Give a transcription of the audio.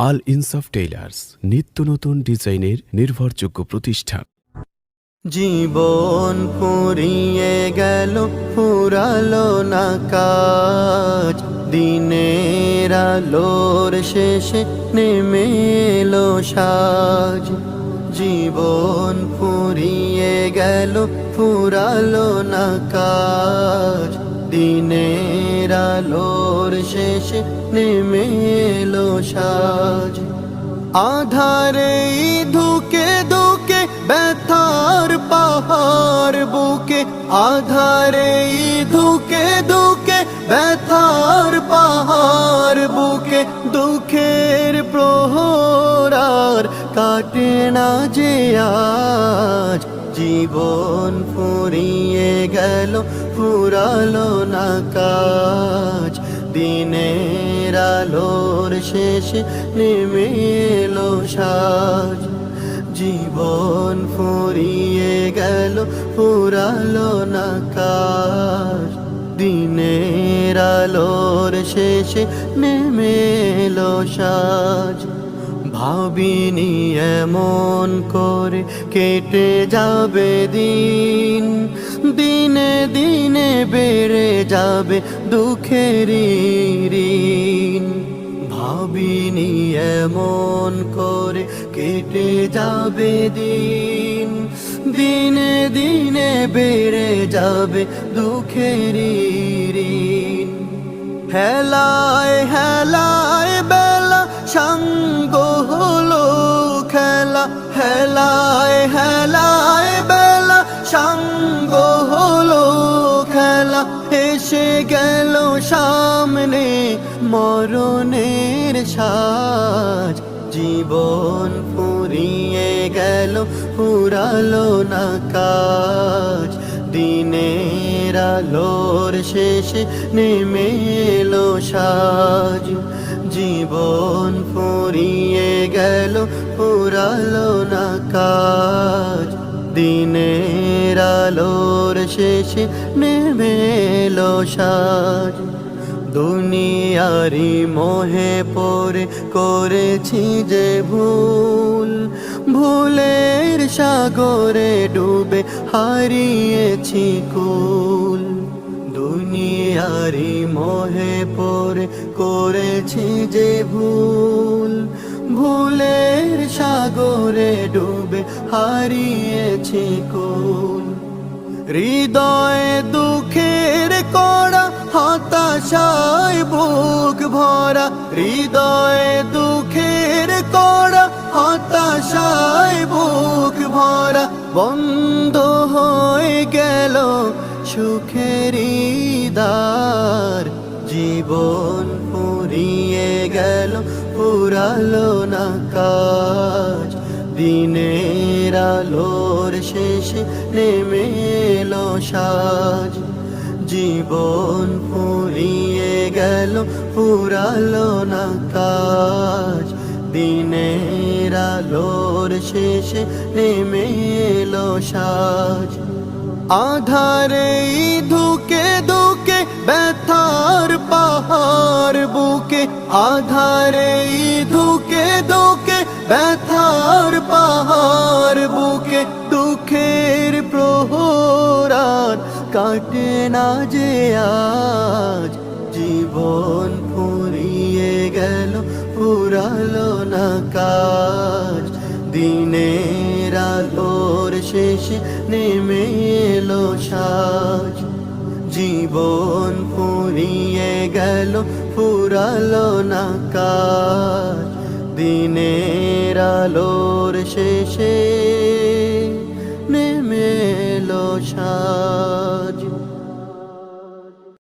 আল ইনসাফ টেইলার্স নিত্য নতুন ডিজাইনের নির্ভরযোগ্য প্রতিষ্ঠান। জীবন ফুরিয়ে গেল, ফুরালো না কাজ। দিনের আলোর শেষে নেমে এলো সাজ। জীবন ফুরিয়ে গেল, ফুরালো না কাজ। দিনের আলোর শেষে সাজ। আধারে ধুকে ধুকে ব্যথার পাহাড় বুকে, আধারে ধুকে ধুকে ব্যথার পাহাড় বুকে, দুঃখের প্রহরার কাটে না যে আজ। জীবন ফুরিয়ে গেল, ফুরালো না কাজ। দিনের আলোর শেষে নেমে এলো সাজ। জীবন ফুরিয়ে গেল, ফুরালো না কাজ। দিনের আলোর শেষে নেমে এলো সাজ। ভাবিনি এমন করে কেটে যাবে দিন। দিনে দিনে বেড়ে যাবে দুঃখের ঋণ। ভাবিনি এমন করে কেটে যাবে দিন। দিনে দিনে বেড়ে যাবে দুঃখের ঋণ। হেলায় হেলায় বেলা সঙ্গ হলো খেলা। হেলায় হেলায় বেলা সঙ্গ এসে গেল সামনে মরণের সাজ। জীবন ফুরিয়ে গেল, ফুরালো না কাজ। দিনের আলোর শেষে নেমে এলো সাজ। জীবন ফুরিয়ে গেল, ফুরালো না কাজ। দিনের আলোর শেষে নেমে এলো সাজ। দুনিয়ারি মোহে পরে করেছি যে ভুল, ভুলের সাগরে ডুবে হারিয়েছি কুল। দুনিয়ারি মোহে পরে করেছি যে ভুল, ভুলের সাগরে ডুবে হারিয়েছি কুল হৃদয়ে দুঃখের করা হতাশায় বুক ভরা। হৃদয়ে দুঃখের করা হতাশায় বুক ভরা। বন্ধ হয়ে গেল সুখের দ্বার জীবন ফুরিয়ে গেল, ফুরালো না কাজ। দিনের আলোর শেষে নেমে এলো সাজ। জীবন ফুরিয়ে গেল, ফুরালো না কাজ। দিনের আলোর শেষে নেমে এলো সাজ। আধারে ধুকে ধুকে ব্যথার পাহাড় বুকে। আধারে ধুকে ধুকে ব্যথার পাহাড় বুকে। দুঃখের প্রহরার কাটে না যে আজ। জীবন ফুরিয়ে গেল, ফুরালো না কাজ। দিনের আলোর শেষে নেমে এলো সাজ। জীবন ফুরিয়ে গেল, ফুরালো না কাজ। দিনের আলোর শেষে নেমে এলো সাজ।